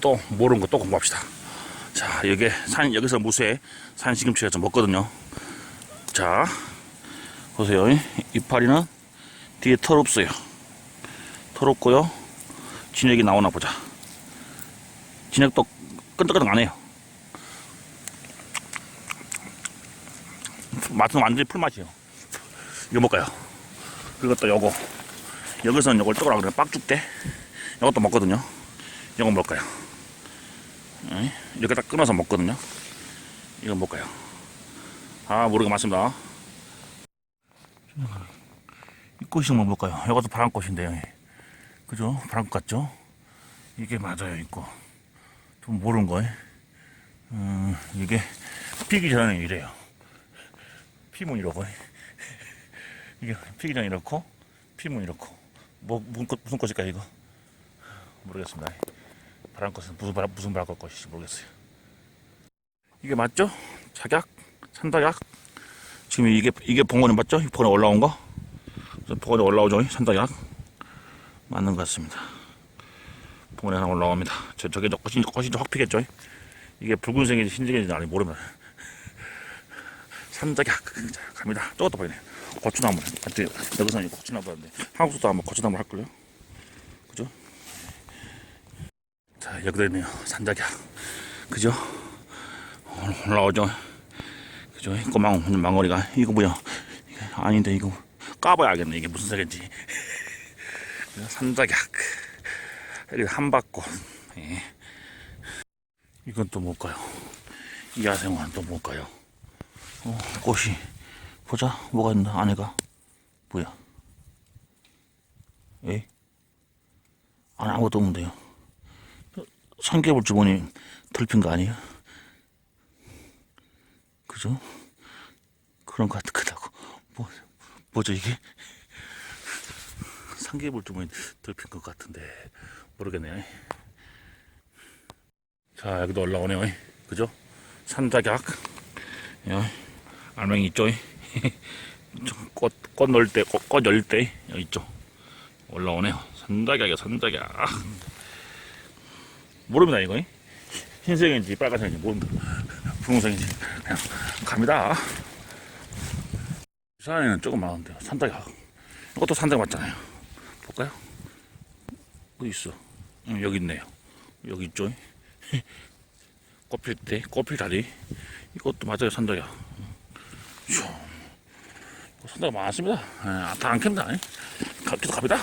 또 모르는 거 또 공부합시다. 자, 여기 산 여기서 무쇠 산 시금치가 좀 먹거든요. 자, 보세요. 이파리는 뒤에 털 없어요. 털 없고요. 진액이 나오나 보자. 진액도 끈적끈적 안 해요. 맛은 완전히 풀맛이에요. 이거 뭘까요? 그리고 또 요거. 여기서는 요걸 떠라 그래. 빡죽대. 이것도 먹거든요. 이건 뭘까요? 에? 이렇게 딱 끊어서 먹거든요. 이건 뭘까요? 아, 모르게 맞습니다. 이 꽃이 뭐 뭘까요? 이것도 바람꽃인데요. 그죠? 바람꽃 같죠? 이게 맞아요, 이거. 좀 모르는 거예요. 음, 이게 피기 전에 이래요. 피문 이러고. 이게 피기 전에 이렇고, 피문 이렇고. 뭐, 무슨 꽃일까요, 이거? 모르겠습니다. 바람꽃은 무슨 바람, 무슨 바람꽃 꽃인지 모르겠어요. 이게 맞죠? 작약? 산다약? 지금 이게, 이게 봉원에 맞죠? 이 봉원에 올라온 거? 그래서 봉원에 올라오죠? 산다약? 맞는 것 같습니다. 봉원에 하나 올라옵니다. 저, 저게 저 꽃이, 꽃이 확 피겠죠? 이게 붉은색인지 흰색인지 아니 모르면. 산작약. 자, 갑니다. 저것도 보이네. 고추나무. 하여튼, 여기서는 고추나무인데. 한국도 한번 고추나무 할 걸요? 그죠? 자, 여기도 있네요. 산작약. 그죠? 올- 올라오죠? 그죠? 꼬망, 망어리가. 이거 뭐야? 아닌데, 이거. 까봐야 알겠네. 이게 무슨 색인지. 산작약. 여기 한박꽃. 예. 이건 또 뭘까요? 이 야생화는 또 뭘까요? 어, 꽃이. 보자. 뭐가 있나? 안에가. 뭐야? 에? 안에 아무것도 없는데요. 삼개월 주머니 덜핀 거 아니에요? 그죠? 그런 것 같다고. 뭐, 뭐죠, 이게? 삼개월 주머니 덜핀 것 같은데, 모르겠네요. 자, 여기도 올라오네요. 그죠? 산작약. 야, 알맹이 있죠? 꽃, 꽃 넣을 때, 꽃, 꽃 열 때, 여기 있죠? 올라오네요. 산작약이야, 산작약. 모릅니다, 이거. 흰색인지 빨간색인지 모릅니다. 분홍색인지. 그냥 갑니다. 산에는 조금 많은데요. 산작약. 이것도 산작 맞잖아요. 볼까요? 어디 있어? 응, 여기 있네요. 여기 있죠? 꽃필 때, 꽃필 다리. 이것도 맞아요, 산다야. 슈. 산다가 많습니다. 예, 다안 캔다. 가, 계속 갑니다.